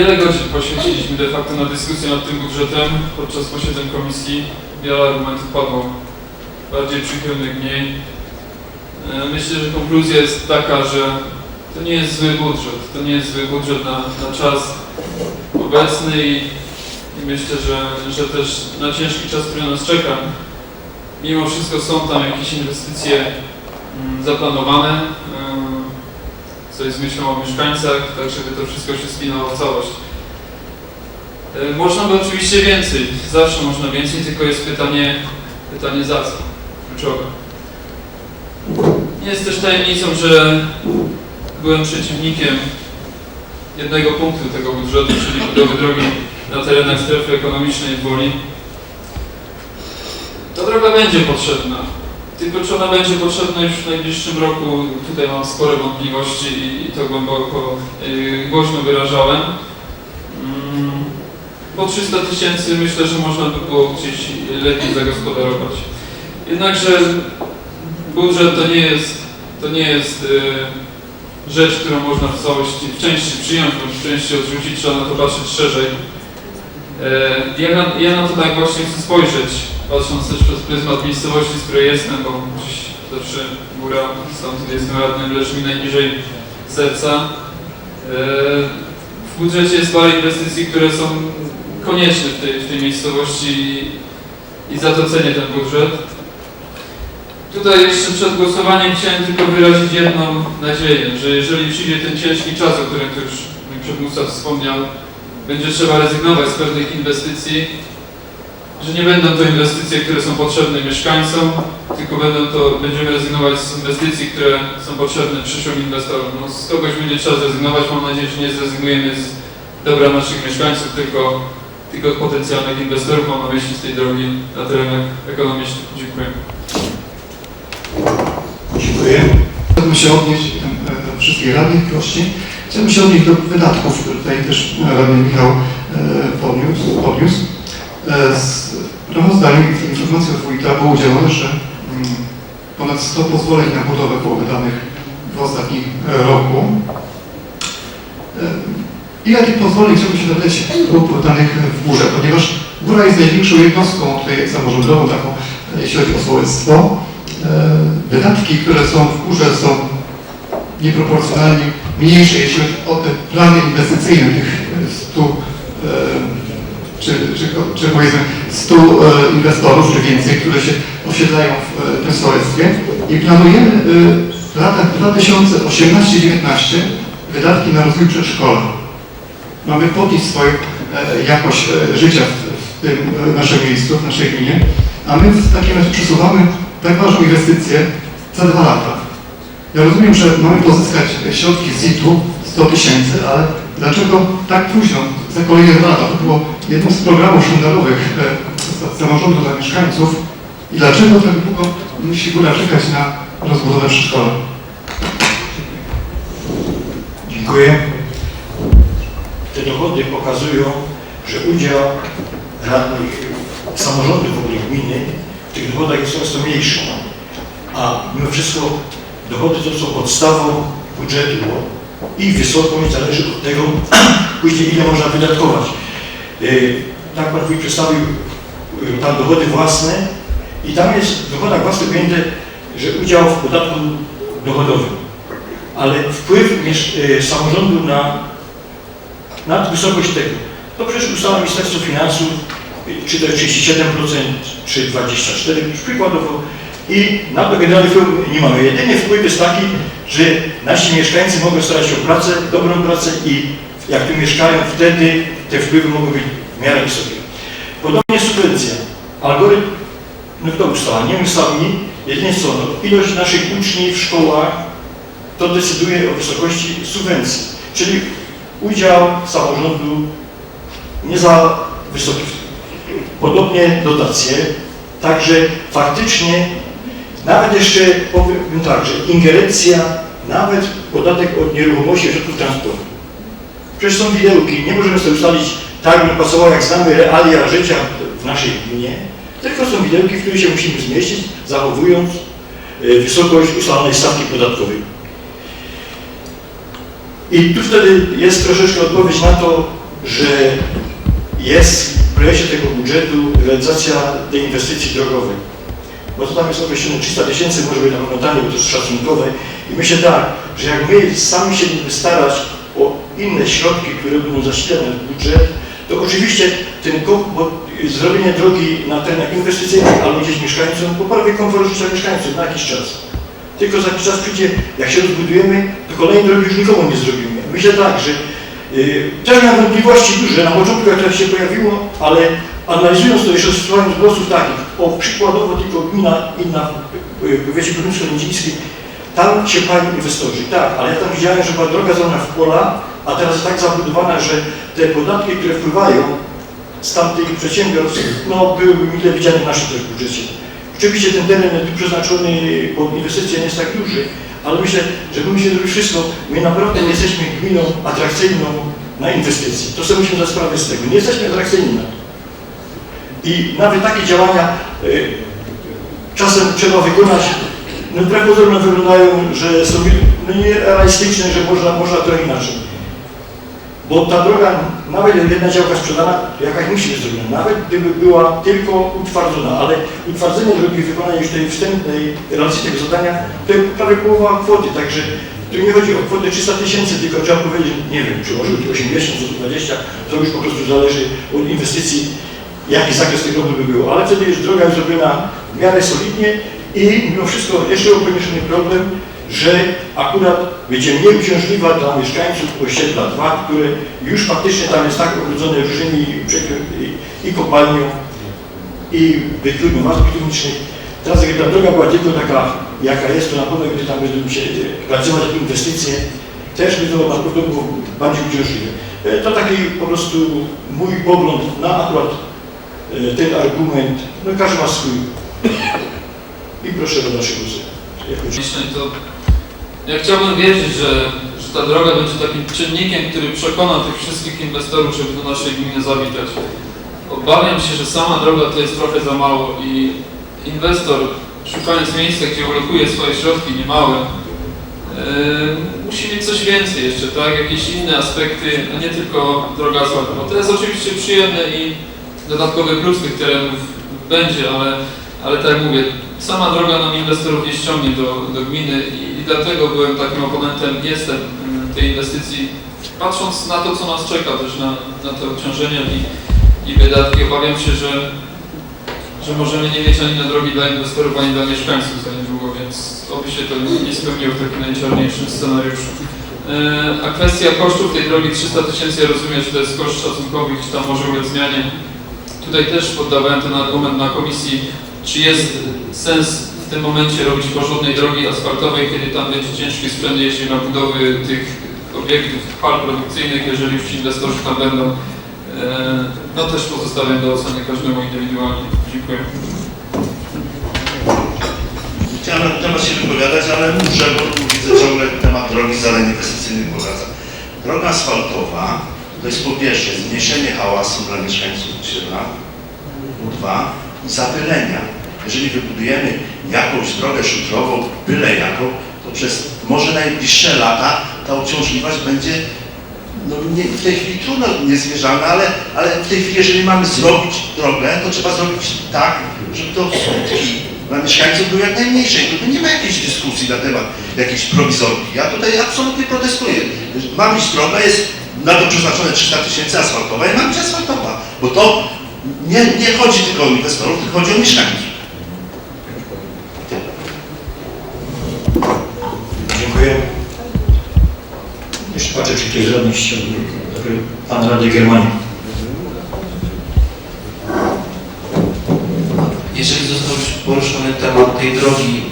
Wiele godzin poświęciliśmy de facto na dyskusję nad tym budżetem podczas posiedzeń komisji. Wiele argumentów padło, bardziej przychylnych, mniej. E, Myślę, że konkluzja jest taka, że to nie jest zły budżet. To nie jest zły budżet na, na czas obecny i, i myślę, że, że też na ciężki czas, który nas czeka, mimo wszystko są tam jakieś inwestycje mm, zaplanowane, em, co jest myślą o mieszkańcach, tak żeby to wszystko się spinało w całość. E, Można by oczywiście więcej, zawsze można więcej, tylko jest pytanie, pytanie za co, kluczowe. Nie jest też tajemnicą, że byłem przeciwnikiem jednego punktu tego budżetu, czyli budowy drogi na terenach strefy ekonomicznej w Woli. Ta droga będzie potrzebna, tylko czy ona będzie potrzebna już w najbliższym roku, tutaj mam spore wątpliwości i, i to głęboko, yy, głośno wyrażałem. Mm, po 300 tysięcy myślę, że można by było gdzieś lepiej zagospodarować. Jednakże budżet to nie jest, to nie jest yy, rzecz, którą można w całości, w części przyjąć, bądź w części odrzucić, trzeba na to patrzeć szerzej. Yy, ja, na, ja na to tak właśnie chcę spojrzeć, patrząc też przez pryzmat miejscowości, z której jestem, bo gdzieś zawsze góra, stąd jestem radnym, leży mi najbliżej serca. Yy, w budżecie jest parę inwestycji, które są konieczne w tej, w tej miejscowości i za to cenię ten budżet. Tutaj jeszcze przed głosowaniem chciałem tylko wyrazić jedną nadzieję, że jeżeli przyjdzie ten ciężki czas, o którym tu już mój przedmówca wspomniał, będzie trzeba rezygnować z pewnych inwestycji, że nie będą to inwestycje, które są potrzebne mieszkańcom, tylko będą to, będziemy rezygnować z inwestycji, które są potrzebne przyszłym inwestorom. No, z kogoś będzie trzeba zrezygnować, mam nadzieję, że nie zrezygnujemy z dobra naszych mieszkańców, tylko, tylko potencjalnych inwestorów, mam na myśli z tej drogi na terenach ekonomicznych. Dziękuję. Dziękuję. Chciałbym się odnieść do wszystkich radnych gości. Chciałbym się odnieść do wydatków, które tutaj też radny Michał e, podniósł. podniósł. E, Z sprawozdania i informacji od wójta było udzielone, że mm, ponad 100 pozwoleń na budowę było wydanych w ostatnim e, roku. E, Ile tych pozwoleń chciałbym się dowiedzieć było wydanych w górze, ponieważ góra jest największą jednostką tutaj samorządową, taką, e, jeśli chodzi o sołectwo. E, Wydatki, które są w górze są nieproporcjonalnie mniejsze, jeśli chodzi o te plany inwestycyjne tych 100 e, czy, czy, czy powiedzmy 100 e, inwestorów, czy więcej, które się osiedlają w e, tym sołectwie i planujemy e, w latach 2018-2019 wydatki na rozwój przedszkola. Mamy podnieść swoją e, jakość e, życia w, tym e, naszym miejscu, w naszej gminie, a my w takim razie przesuwamy tak ważną inwestycję za dwa lata. Ja rozumiem, że mamy pozyskać środki z ZIT-u 100 tysięcy, ale dlaczego tak późno, za kolejne dwa lata? To było jednym z programów sztandarowych e, samorządu dla mieszkańców i dlaczego tak długo musi góra czekać na rozbudowę przedszkola? Dziękuję. Te dowody pokazują, że udział radnych samorządu w ogóle gminy w tych dochodach jest coraz to mniejszy. A mimo wszystko dochody to są podstawą budżetu i wysokość zależy od tego, później ile można wydatkować. Yy, Tak Pan Wójt przedstawił yy, Pan dochody własne i tam jest w dochodach własnych ujęte, że udział w podatku dochodowym. Ale wpływ y, samorządu na, na wysokość tego, to przecież ustala Ministerstwo Finansów, y, czy to jest 37%, czy 24%, już przykładowo, i na to generalnie wpływu nie mamy. Jedyny wpływ jest taki, że nasi mieszkańcy mogą starać się o pracę, dobrą pracę i jak tu mieszkają, wtedy te wpływy mogą być w miarę wysokie. Podobnie subwencja. Algorytm, no kto ustala? Nie sami, jedynie co, no, ilość naszych uczniów w szkołach, to decyduje o wysokości subwencji, czyli udział samorządu nie za wysoki. Podobnie dotacje, także faktycznie nawet jeszcze powiem tak, że ingerencja, nawet podatek od nieruchomości środków transportu. Przecież są widełki, nie możemy sobie ustalić tak, by pasowało jak znamy realia życia w naszej gminie, tylko są widełki, w których się musimy zmieścić, zachowując y, wysokość ustalonej stawki podatkowej. I tu wtedy jest troszeczkę odpowiedź na to, że jest w projekcie tego budżetu realizacja tej inwestycji drogowej. Bo to tam jest określone 300 tysięcy, może być na pewno taniej, bo to jest szacunkowe. I myślę tak, że jak my sami się będziemy starać o inne środki, które będą zasilane w budżet, to oczywiście ten bo zrobienie drogi na terenach inwestycyjnych albo gdzieś mieszkańcom poprawi komfort życia mieszkańców na jakiś czas. Tylko za jakiś czas przyjdzie, jak się rozbudujemy, to kolejnej drogi już nikomu nie zrobimy. Myślę tak, że yy, też miałem wątpliwości duże na początku, jak to się pojawiło, ale analizując to jeszcze słuchając głosów takich, o przykładowo tylko gmina inna w powiecie górnicko-nidzińskiej, tam się pali inwestorzy, tak, ale ja tam widziałem, że była droga zrobiona w pola, a teraz jest tak zabudowana, że te podatki, które wpływają z tamtych przedsiębiorstw, no byłyby mile widziane w naszym też budżecie. Oczywiście ten teren tu przeznaczony pod inwestycje nie jest tak duży, ale myślę, że my musimy zrobić wszystko. My naprawdę nie jesteśmy gminą atrakcyjną na inwestycje. To sobie musimy zdać sprawę z tego. Nie jesteśmy atrakcyjni na to. I nawet takie działania y, czasem trzeba wykonać, no wbrew pozorom wyglądają, że są no, nierealistyczne, że można, można trochę inaczej. Bo ta droga, nawet jedna działka sprzedana, to jakaś musi być zrobiona. Nawet gdyby była tylko utwardzona, ale utwardzenie drogi, wykonanie już tej wstępnej realizacji tego zadania, to jest prawie połowa kwoty, także tu nie chodzi o kwotę 300 tysięcy, tylko trzeba powiedzieć, nie wiem, czy może być 80, czy 120, to już po prostu zależy od inwestycji, jaki zakres tej drogi by było. Ale wtedy już droga jest zrobiona w miarę solidnie i mimo wszystko jeszcze ograniczony problem, że akurat będzie mniej uciążliwa dla mieszkańców osiedla 2, które już faktycznie tam jest tak ogrodzone różnymi i, kopalnią, i wytwórnią masów chemicznych. Teraz jakby ta droga była tylko taka, jaka jest, to na pewno gdy tam będą się e, realizować inwestycje, też by to na pewno było bardziej uciążliwe. E, To taki po prostu mój pogląd na akurat ten argument. No każdy ma swój. I proszę o dalsze głosy. Jakoś- Myślę, to ja chciałbym wierzyć, że, że ta droga będzie takim czynnikiem, który przekona tych wszystkich inwestorów, żeby do naszej gminy zawitać. Obawiam się, że sama droga to jest trochę za mało i inwestor, szukając miejsca, gdzie ulokuje swoje środki niemałe, yy, musi mieć coś więcej jeszcze, tak? Jakieś inne aspekty, a nie tylko droga asfaltowa. To jest oczywiście przyjemne i dodatkowy plus tych terenów będzie, ale, ale tak jak mówię, sama droga nam inwestorów nie ściągnie do, do gminy i, i dlatego byłem takim oponentem, jestem mm, tej inwestycji. Patrząc na to, co nas czeka też na, na te obciążenia i, i wydatki, obawiam się, że, że możemy nie mieć ani na drogi dla inwestorów, ani dla mieszkańców za niedługo, więc oby się to nie spełniło w takim najczarniejszym scenariuszu. E, A kwestia kosztów tej drogi 300 tysięcy, ja rozumiem, że to jest koszt szacunkowy, czy tam może ulec zmianie. Tutaj też poddawałem ten argument na komisji, czy jest sens w tym momencie robić porządnej drogi asfaltowej, kiedy tam będzie ciężki sprzęt, jeśli na budowy tych obiektów, hal produkcyjnych, jeżeli już inwestorzy tam będą. E, No też pozostawiam do oceny każdemu indywidualnie. Dziękuję. Chciałem na ten temat się wypowiadać, ale muszę, bo widzę ciągle temat drogi zadań inwestycyjnych powraca. Droga asfaltowa to jest po pierwsze zmniejszenie hałasu dla mieszkańców osiedla, po dwa zapylenia. Jeżeli wybudujemy jakąś drogę szutrową, byle jaką, to przez może najbliższe lata ta obciążliwość będzie no nie, w tej chwili trudno niezmierzalna, ale, ale w tej chwili, jeżeli mamy zrobić drogę, to trzeba zrobić tak, żeby to skutki dla mieszkańców były jak najmniejsze. I tu nie ma jakiejś dyskusji na temat jakiejś prowizorki. Ja tutaj absolutnie protestuję. Ma być droga, jest na to przeznaczone 300 tysięcy asfaltowa i ma być asfaltowa. Bo to nie, nie chodzi tylko o inwestorów, tylko chodzi o mieszkańców. Dziękuję. Jeszcze patrzę, czy ktoś chciałby. Dobry. Pan Radek Germanii. Jeżeli został już poruszony temat tej drogi,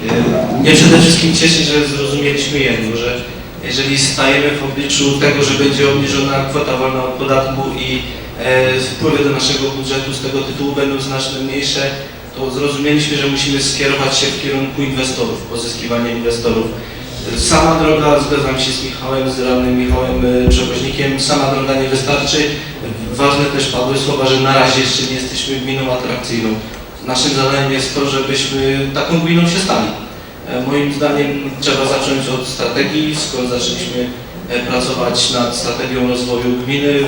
y, mnie przede wszystkim cieszy, że zrozumieliśmy jedno, że jeżeli stajemy w obliczu tego, że będzie obniżona kwota wolna od podatku i e, wpływy do naszego budżetu z tego tytułu będą znacznie mniejsze, to zrozumieliśmy, że musimy skierować się w kierunku inwestorów, pozyskiwania inwestorów. Sama droga, zgadzam się z Michałem, z radnym Michałem y, Przewoźnikiem, sama droga nie wystarczy. Ważne też padły słowa, że na razie jeszcze nie jesteśmy gminą atrakcyjną. Naszym zadaniem jest to, żebyśmy taką gminą się stali. E, Moim zdaniem trzeba zacząć od strategii, skoro zaczęliśmy e, pracować nad strategią rozwoju gminy,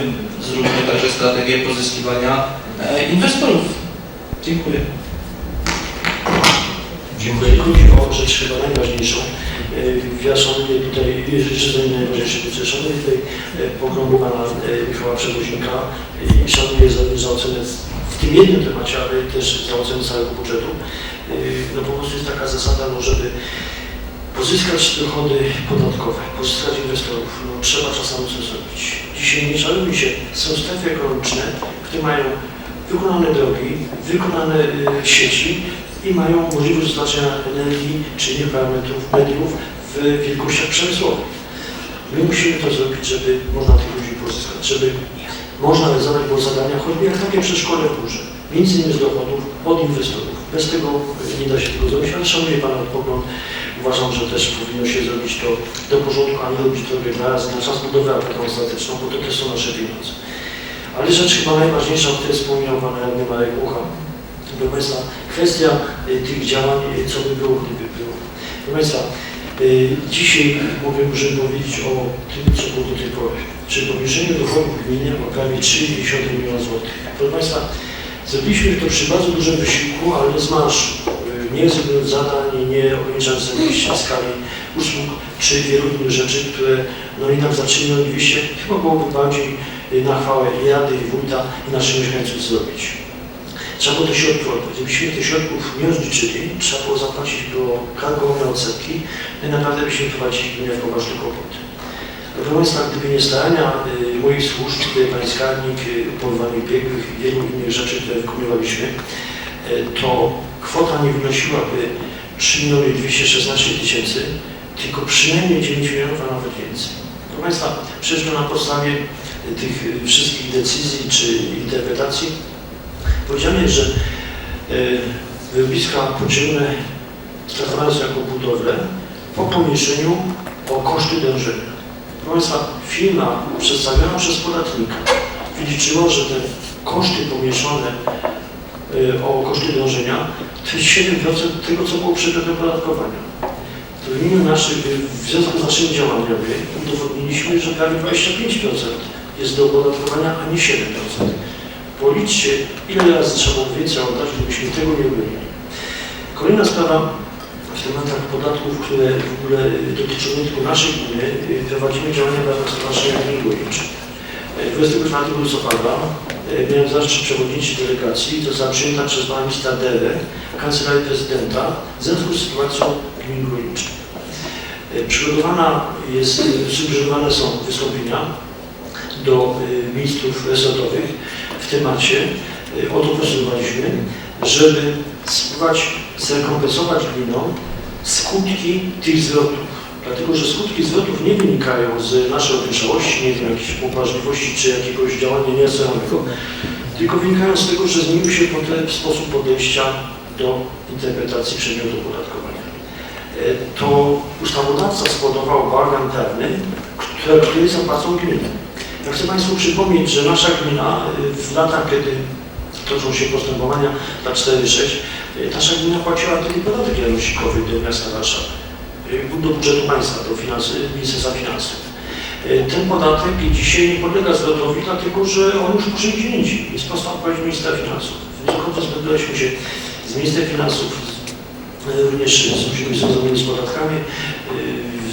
zróbmy także strategię pozyskiwania e, inwestorów. Dziękuję. Dziękuję. Chodzi o rzecz chyba najważniejszą. Ja szanuję tutaj życzę najważniejsze rzeczy. Szanuję tutaj poglądy pana Michała Przewoźnika i szanuję za, za ocenę w tym jednym temacie, ale też za ocenę całego budżetu. E, No po prostu jest taka zasada, no, żeby pozyskać dochody podatkowe, pozyskać inwestorów, no, trzeba czasami coś zrobić. Dzisiaj nie czarujmy się, są strefy ekonomiczne, które mają wykonane drogi, wykonane y, sieci i mają możliwość dostarczenia energii czy parametrów, mediów w wielkościach przemysłowych. My musimy to zrobić, żeby można tych ludzi pozyskać, żeby można było zadania, choćby jak takie przedszkole w górze, między innymi z dochodów od inwestorów. Bez tego nie da się tego zrobić, ale szanuję Pana pogląd. Uważam, że też powinno się zrobić to do porządku, a nie robić to dwa razy na czas budowę apteczną ostateczną, bo to też są nasze pieniądze. Ale rzecz chyba najważniejsza, o której wspomniał Pan radny Marek Mucha, proszę Państwa, kwestia y, tych działań, y, co by było, gdyby było. Proszę Państwa, y, dzisiaj mogę już powiedzieć o tym, co było do tej pory. Czy pomniejszenie dochodów gminy o prawie 3,1 miliona złotych. Proszę Państwa, zrobiliśmy to przy bardzo dużym wysiłku, ale nie z marszu. Y, Nie zrobiąc zadań i nie ograniczając skali usług czy wielu innych rzeczy, które no jednak zaczynają oczywiście chyba byłoby bardziej y, na chwałę i Rady, i Wójta i naszych mieszkańców zrobić. Trzeba było te środki oddać. Gdybyśmy tych środków nie rozliczyli, trzeba było zapłacić było kargowe odsetki, no i naprawdę byśmy wprowadzili gminę w poważny kłopot. Proszę Państwa, gdyby nie starania y, moich służb, Pani Skarbnik, y, powoływanych biegłych i wielu innych rzeczy, które wykonywaliśmy, y, to kwota nie wynosiłaby 3 miliony 216 tysięcy, tylko przynajmniej 9 milionów, a nawet więcej. Proszę Państwa, przecież na podstawie tych wszystkich decyzji czy interpretacji powiedziane jest, że wyrobiska podziemne traktowane są jako budowle po pomniejszeniu o koszty dążenia. Proszę Państwa, firma przedstawiona przez podatnika wyliczyła, że te koszty pomniejszone y, o koszty dążenia to jest 7% tego, co było przedmiotem opodatkowania. To w imieniu naszych, w związku z naszymi działaniami udowodniliśmy, że prawie 25% jest do opodatkowania, a nie 7%. Policzcie, ile razy trzeba więcej oddać, żebyśmy tego nie robili. Kolejna sprawa w tematach podatków, które w ogóle y, dotyczą nie tylko naszej gminy, y, prowadzimy działania w ramach Stowarzyszenia Gmin Górniczych. Y, 24 listopada y, miałem zaszczyt przewodniczyć delegacji, została przyjęta przez pana ministra Dele, Kancelarii Prezydenta, w związku z sytuacją gmin górniczych. Przygotowana jest, sugerowane są wystąpienia do ministrów resortowych w temacie, o to postulowaliśmy, żeby spróbować zrekompensować gminom skutki tych zwrotów. Dlatego, że skutki zwrotów nie wynikają z naszej opieszałości, nie wiem, jakiejś poważliwości czy jakiegoś działania nieracjonalnego, tylko wynikają z tego, że zmienił się sposób podejścia do interpretacji przedmiotu opodatkowania. E, To ustawodawca spowodował bałagan prawny, który, zapłacą gminy. Ja chcę Państwu przypomnieć, że nasza gmina y, w latach, kiedy toczą się postępowania na 4-6, y, nasza gmina płaciła taki podatek janosikowy do miasta Warszawy, y, do budżetu państwa, do finanse, Ministerstwa Finansów. Y, Ten podatek dzisiaj nie podlega zwrotowi, dlatego że on już musi gdzie indziej. Jest prosta odpowiedź ministra finansów. W związku z tym spotkaliśmy się z ministrem finansów, y, również z ludźmi związanymi z podatkami,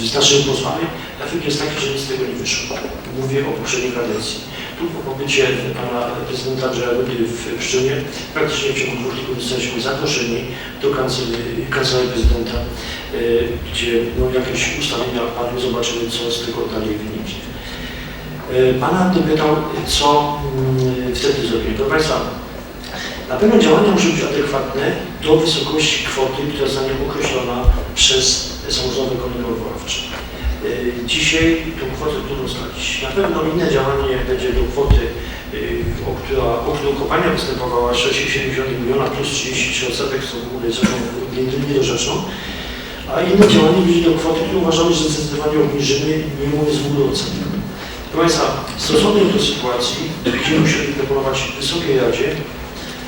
y, z naszymi posłami. Efekt jest taki, że nic z tego nie wyszło. Mówię o poprzedniej kadencji. Po pobycie pana prezydenta Andrzeja Rudy w Pszczynie praktycznie w ciągu dwóch tygodni zostaliśmy zaproszeni do kancelarii, kancelarii prezydenta, y, gdzie no, jakieś ustalenia padły, zobaczymy co z tego dalej wyniknie. Y, Pan radny pytał, co mm, wtedy zrobimy. Proszę Państwa, na pewno działania muszą być adekwatne do wysokości kwoty, która zostanie określona przez samorządy komunikacyjne odwoławcze. Y, Dzisiaj tą kwotę trudno ustalić. Na pewno inne działanie będzie do kwoty, y, o, która, o którą występowała 670 miliona plus 33 odsetek, w rzeczą nie- niedorzeczną. A inne działanie będzie do kwoty, którą uważamy, że zdecydowanie obniżymy, mimo jest w ogóle odsetek. Proszę Państwa, stosownie do sytuacji będziemy musieli proponować Wysokiej Radzie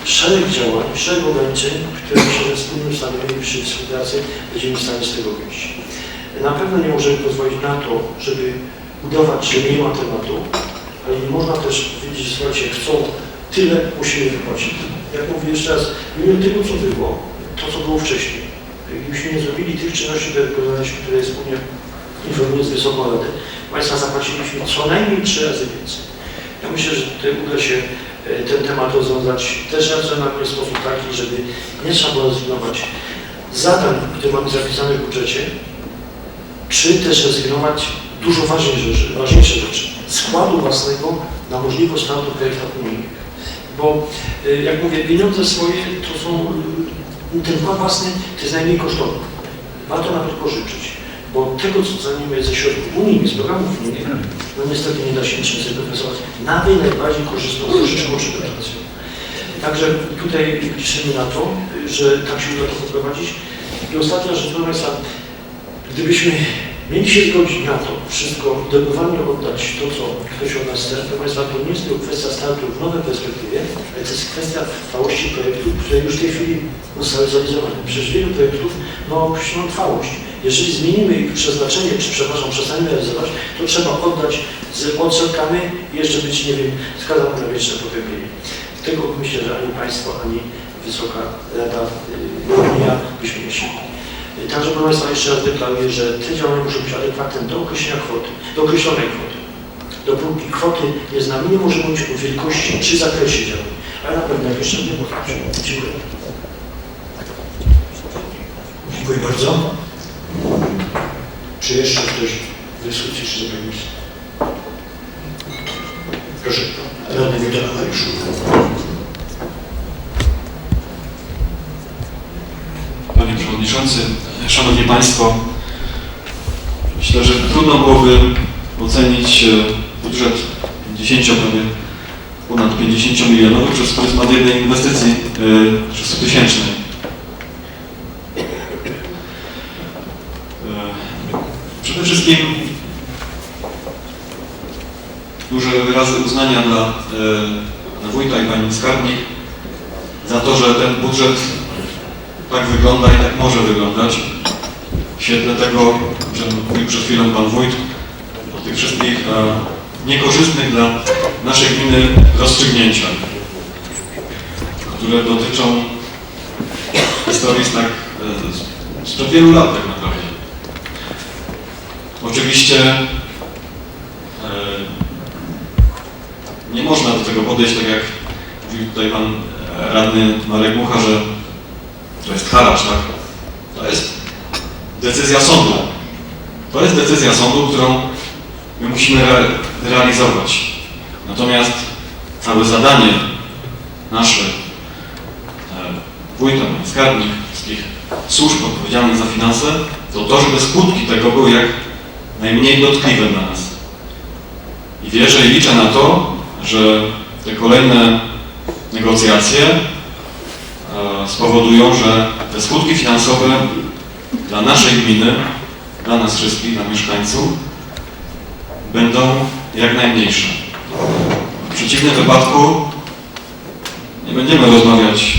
szereg działań, szereg ograniczeń, które myślę, że wspólnym stanowieniem przy współpracy będziemy w stanie z tego wyjść. Na pewno nie możemy pozwolić na to, żeby udawać, że nie ma tematu, ale nie można też powiedzieć, słuchajcie, chcą tyle, musimy wypłacić. Jak mówię jeszcze raz, mimo tego, co było, to, co było wcześniej, gdybyśmy nie zrobili tych czynności, które wykonaliśmy, które wspólnie informuję z Wysoką Radę, Państwa zapłaciliśmy co najmniej trzy razy więcej. Ja myślę, że tutaj uda się e, ten temat rozwiązać też racjonalnie w sposób taki, żeby nie trzeba było rezygnować zadań, które mamy zapisane w budżecie, czy też rezygnować dużo ważniejsze rzeczy, ważniejsze rzeczy, składu własnego na możliwość startu projektów unijnych. Bo y, jak mówię, pieniądze swoje to są, y, ten wkład własny to jest najmniej kosztowny. Warto nawet pożyczyć, bo tego, co zajmujemy ze środków unijnych, z programów unijnych, no niestety nie da się niczym zrekompensować nawet najbardziej korzystną pożyczką czy dotacją. Także tutaj liczymy na to, że tak się uda to poprowadzić. I ostatnia rzecz, proszę Państwa, gdybyśmy mieli się zgodzić na to, wszystko dokładnie oddać to, co ktoś od nas chce, Państwa, to nie jest tylko kwestia startu w nowej perspektywie, ale to jest kwestia trwałości projektów, które już w tej chwili zostały zrealizowane. Przecież wielu projektów ma określoną trwałość. Jeżeli zmienimy ich przeznaczenie, czy przepraszam, przestaniemy realizować, to trzeba oddać z odsetkami i jeszcze być, nie wiem, skazane na wieczne potępienie. Tego myślę, że ani Państwo, ani Wysoka Rada, yy, ja byśmy nie chcieli. Także proszę Państwa, jeszcze raz deklaruję, że te działania muszą być adekwatne do określenia kwoty, do określonej kwoty. Dopóki kwoty nie znamy, nie możemy mówić o wielkości czy zakresie działań, ale na pewno jeszcze nie możemy. Dziękuję. Dziękuję bardzo. Czy jeszcze ktoś w dyskusji czy zabrać Proszę, radny Wojtek Mariuszu. Panie Przewodniczący, Szanowni Państwo, myślę, że trudno byłoby ocenić e, budżet 50, prawie ponad 50 milionowy przez pryzmat jednej inwestycji e, 300 tysięcznej. Przede wszystkim duże wyrazy uznania dla e, pana wójta i pani skarbnik za to, że ten budżet tak wygląda i tak może wyglądać. Świetle tego, że mówił przed chwilą Pan Wójt, o tych wszystkich e, niekorzystnych dla naszej gminy rozstrzygnięciach, które dotyczą historii tak, e, sprzed wielu lat tak naprawdę. Oczywiście e, nie można do tego podejść tak jak mówił tutaj Pan Radny Marek Mucha, że to jest haracz, tak? To jest decyzja sądu. To jest decyzja sądu, którą my musimy re realizować. Natomiast całe zadanie nasze, e, wójta, skarbnik, wszystkich służb odpowiedzialnych za finanse, to to, żeby skutki tego były jak najmniej dotkliwe dla nas. I wierzę i liczę na to, że te kolejne negocjacje e, spowodują, że te skutki finansowe dla naszej gminy, dla nas wszystkich, dla mieszkańców będą jak najmniejsze. W przeciwnym wypadku nie będziemy rozmawiać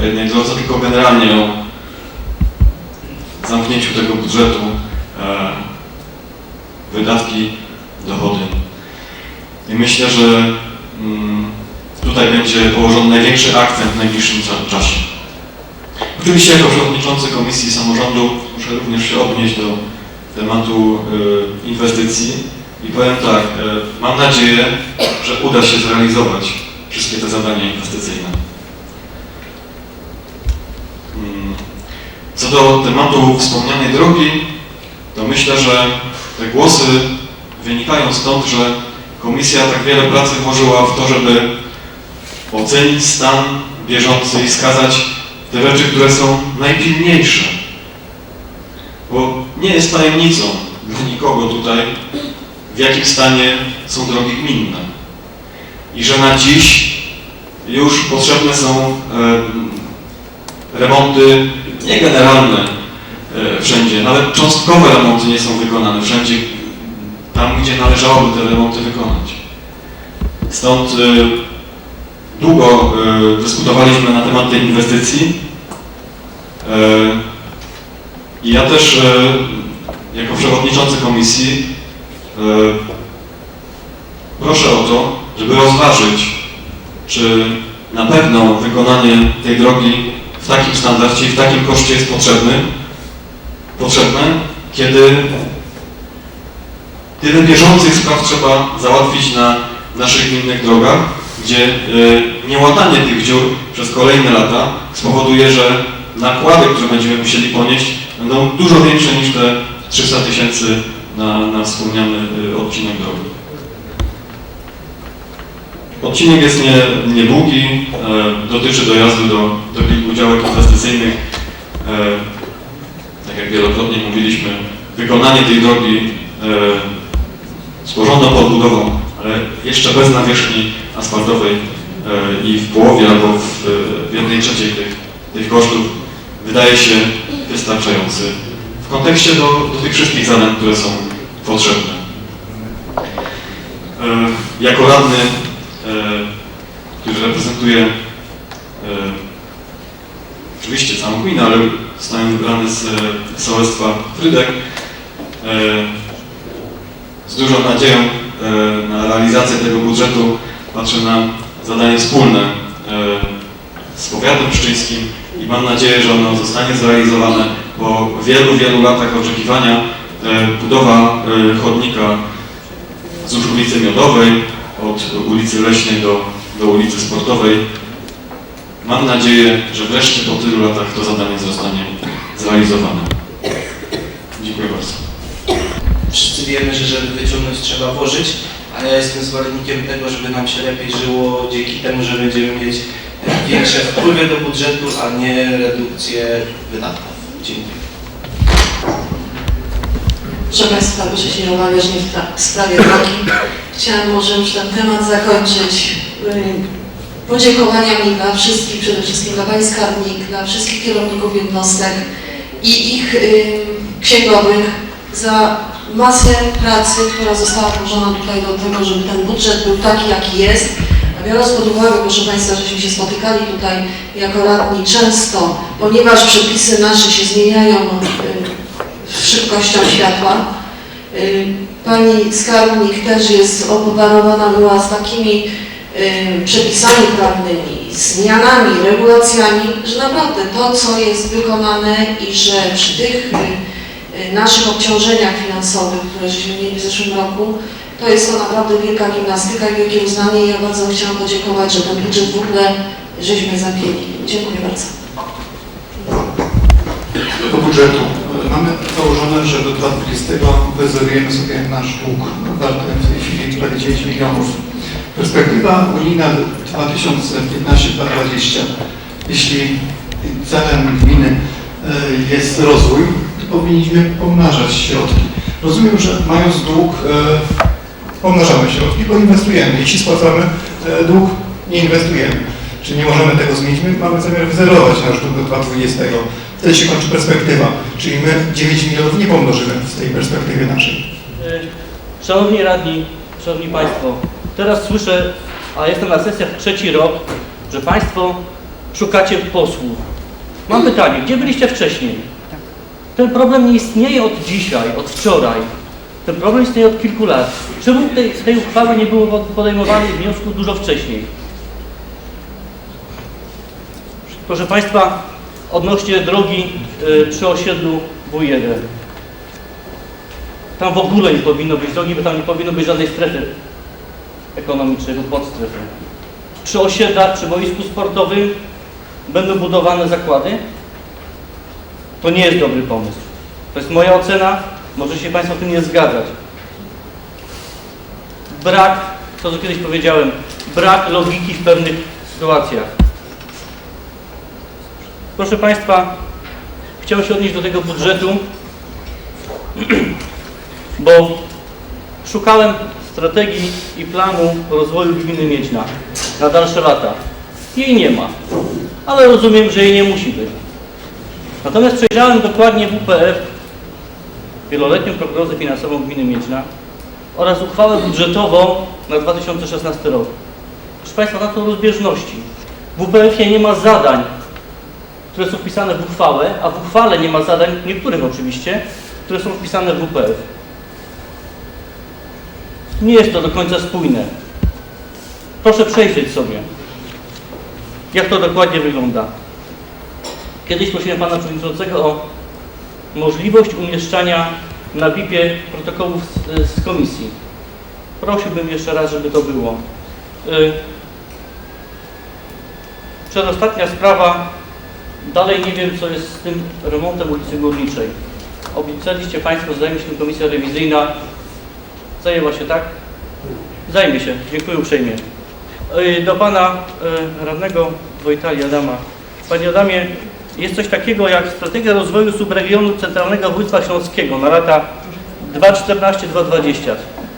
o jednej drodze, tylko generalnie o zamknięciu tego budżetu, e, wydatki, dochody. I myślę, że mm, tutaj będzie położony największy akcent w najbliższym cza- czasie. Oczywiście jako przewodniczący Komisji Samorządu muszę również się odnieść do tematu y, inwestycji i powiem tak, y, mam nadzieję, że uda się zrealizować wszystkie te zadania inwestycyjne. Mm, Co do tematu wspomnianej drogi, to myślę, że te głosy wynikają stąd, że Komisja tak wiele pracy włożyła w to, żeby ocenić stan bieżący i wskazać te rzeczy, które są najpilniejsze. Bo nie jest tajemnicą dla nikogo tutaj, w jakim stanie są drogi gminne. I że na dziś już potrzebne są e, remonty nie generalne e, wszędzie, nawet cząstkowe remonty nie są wykonane wszędzie, tam gdzie należałoby te remonty wykonać. Stąd e, długo e, dyskutowaliśmy na temat tej inwestycji. E, I ja też e, jako przewodniczący komisji e, proszę o to, żeby rozważyć, czy na pewno wykonanie tej drogi w takim standardzie i w takim koszcie jest potrzebny, potrzebne, kiedy tyle bieżących spraw trzeba załatwić na naszych gminnych drogach, gdzie y, niełatanie tych dziur przez kolejne lata spowoduje, że nakłady, które będziemy musieli ponieść, będą dużo większe niż te 300 tysięcy na, na wspomniany y, odcinek drogi. Odcinek jest nie, niedługi, e, dotyczy dojazdu do, do kilku działek inwestycyjnych. E, tak jak wielokrotnie mówiliśmy, wykonanie tej drogi e, z porządną podbudową, ale jeszcze bez nawierzchni asfaltowej e, i w połowie albo w, w jednej trzeciej tych, tych kosztów wydaje się wystarczający w kontekście do, do tych wszystkich zadań, które są potrzebne. E, jako radny, e, który reprezentuje e, oczywiście całą gminę, ale zostałem wybrany z sołectwa Frydek, e, z dużą nadzieją e, na realizację tego budżetu patrzę na zadanie wspólne e, z powiatem pszczyńskim i mam nadzieję, że ono zostanie zrealizowane po wielu, wielu latach oczekiwania. E, Budowa e, chodnika wzdłuż ulicy Miodowej, od ulicy Leśnej do, do ulicy Sportowej. Mam nadzieję, że wreszcie po tylu latach to zadanie zostanie zrealizowane. Dziękuję bardzo. Wszyscy wiemy, że żeby wyciągnąć trzeba włożyć, a ja jestem zwolennikiem tego, żeby nam się lepiej żyło dzięki temu, że będziemy mieć większe wpływy do budżetu, a nie redukcję wydatków. Dziękuję. Proszę Państwa, proszę się nie obawiać nie w sprawie drogi. Chciałam może już ten temat zakończyć y, podziękowaniami dla wszystkich, przede wszystkim dla Pani Skarbnik, dla wszystkich kierowników jednostek i ich y, księgowych za masę pracy, która została włożona tutaj do tego, żeby ten budżet był taki, jaki jest. Biorąc pod uwagę, proszę Państwa, żeśmy się spotykali tutaj jako radni często, ponieważ przepisy nasze się zmieniają y, szybkością światła. Y, Pani skarbnik też jest obwarowana była z takimi y, przepisami prawnymi, zmianami, regulacjami, że naprawdę to, co jest wykonane i że przy tych naszych obciążeniach finansowych, które żeśmy mieli w zeszłym roku, to jest to naprawdę wielka gimnastyka i wielkie uznanie ja bardzo chciałam podziękować, że ten budżet w ogóle żeśmy zapięli. Dziękuję bardzo. do budżetu. Mamy założone, że do 2020 wyzerujemy sobie nasz dług warty w tej chwili prawie 9 milionów. Perspektywa unijna 2015-2020. Jeśli celem gminy e, jest rozwój, to powinniśmy pomnażać środki. Rozumiem, że mając dług e, pomnażamy środki, bo inwestujemy. Jeśli spłacamy e, dług, nie inwestujemy. Czy nie możemy tego zmienić? My mamy zamiar wyzerować nasz dług do 2020. Wtedy się kończy perspektywa, czyli my 9 milionów nie pomnożymy w tej perspektywie naszej. Y, Szanowni radni, Szanowni Państwo, teraz słyszę, a jestem na sesjach trzeci rok, że Państwo szukacie posłów. Mam pytanie, gdzie byliście wcześniej? Ten problem nie istnieje od dzisiaj, od wczoraj. Ten problem istnieje od kilku lat. Czemu tej, tej uchwały nie było podejmowanych wniosków dużo wcześniej? Proszę Państwa, odnośnie drogi y, przy osiedlu W1. Tam w ogóle nie powinno być drogi, bo tam nie powinno być żadnej strefy ekonomicznej lub podstrefy. Przy osiedlach, przy boisku sportowym będą budowane zakłady. To nie jest dobry pomysł. To jest moja ocena, może się Państwo tym nie zgadzać. Brak, to co kiedyś powiedziałem, brak logiki w pewnych sytuacjach. Proszę Państwa, chciałem się odnieść do tego budżetu, bo szukałem strategii i planu rozwoju gminy Miedźna na dalsze lata. Jej nie ma, ale rozumiem, że jej nie musi być. Natomiast przejrzałem dokładnie WPF, wieloletnią prognozę finansową gminy Miedźna oraz uchwałę budżetową na 2016 rok. Proszę Państwa, na to rozbieżności. W WPF-ie nie ma zadań, które są wpisane w uchwałę, a w uchwale nie ma zadań, niektórych oczywiście, które są wpisane w WPF. Nie jest to do końca spójne. Proszę przejrzeć sobie, jak to dokładnie wygląda. Kiedyś prosiłem Pana Przewodniczącego o możliwość umieszczania na BIP-ie protokołów z, z komisji. Prosiłbym jeszcze raz, żeby to było. Y, Przedostatnia sprawa. Dalej nie wiem, co jest z tym remontem ulicy Górniczej. Obiecaliście Państwo, że zajmie się komisja rewizyjna. Zajęła się, tak? Zajmie się. Dziękuję uprzejmie. Y, Do Pana y, radnego Wojtali Adama. Panie Adamie, jest coś takiego jak Strategia Rozwoju Subregionu Centralnego Województwa Śląskiego na lata 2014-2020.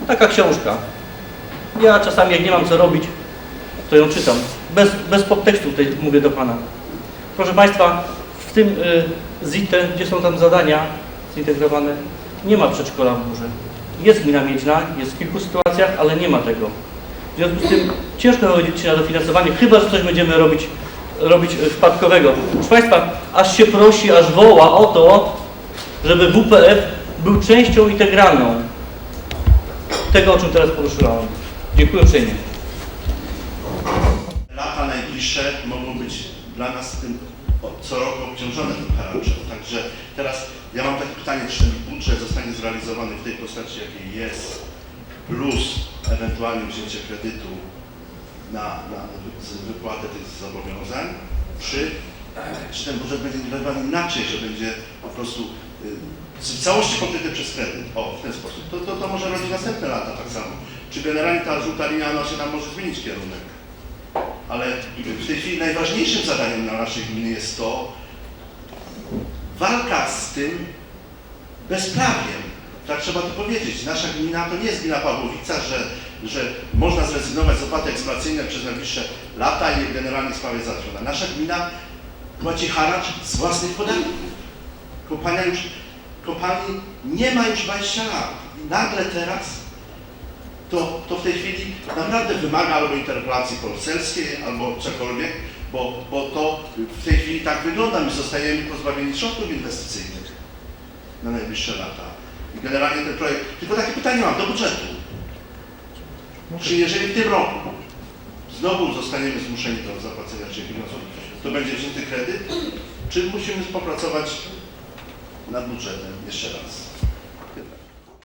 Taka książka. Ja czasami jak nie mam co robić, to ją czytam. Bez, bez podtekstu tutaj mówię do Pana. Proszę Państwa, w tym y, ZIT-e, gdzie są tam zadania zintegrowane, nie ma przedszkola w górze. Jest gmina Miedźna, jest w kilku sytuacjach, ale nie ma tego. W związku z tym ciężko powiedzieć na dofinansowanie, chyba że coś będziemy robić, robić y, wpadkowego. Proszę Państwa, aż się prosi, aż woła o to, żeby WPF był częścią integralną tego, o czym teraz poruszyłam. Dziękuję uprzejmie. Lata najbliższe mogą być dla nas tym co roku obciążone tym haracem. Także teraz ja mam takie pytanie, czy ten budżet zostanie zrealizowany w tej postaci, jakiej jest, plus ewentualnie wzięcie kredytu na, na wypłatę tych zobowiązań, czy, czy ten budżet będzie wyglądał inaczej, że będzie po prostu y, w całości pokryty przez kredyt. O, w ten sposób. To, to, to może rodzić następne lata tak samo. Czy generalnie ta żółta linia, ona się nam może zmienić kierunek. Ale w tej chwili najważniejszym zadaniem na naszej gminy jest to walka z tym bezprawiem. Tak trzeba to powiedzieć. Nasza gmina to nie jest gmina Pawłowica, że, że można zrezygnować z opłaty eksploatacyjnej przez najbliższe lata i generalnie sprawa jest załatwiona. Nasza gmina płaci haracz z własnych podatków. Kopalnia już, kopalni nie ma już 20 lat. I nagle teraz to, to w tej chwili naprawdę wymaga albo interpelacji poselskiej, albo cokolwiek, bo, bo to w tej chwili tak wygląda. My zostajemy pozbawieni środków inwestycyjnych na najbliższe lata. I generalnie ten projekt, tylko takie pytanie mam do budżetu. Czy jeżeli w tym roku znowu zostaniemy zmuszeni do zapłacenia części pieniędzy, to będzie wzięty kredyt, czy musimy popracować nad budżetem jeszcze raz?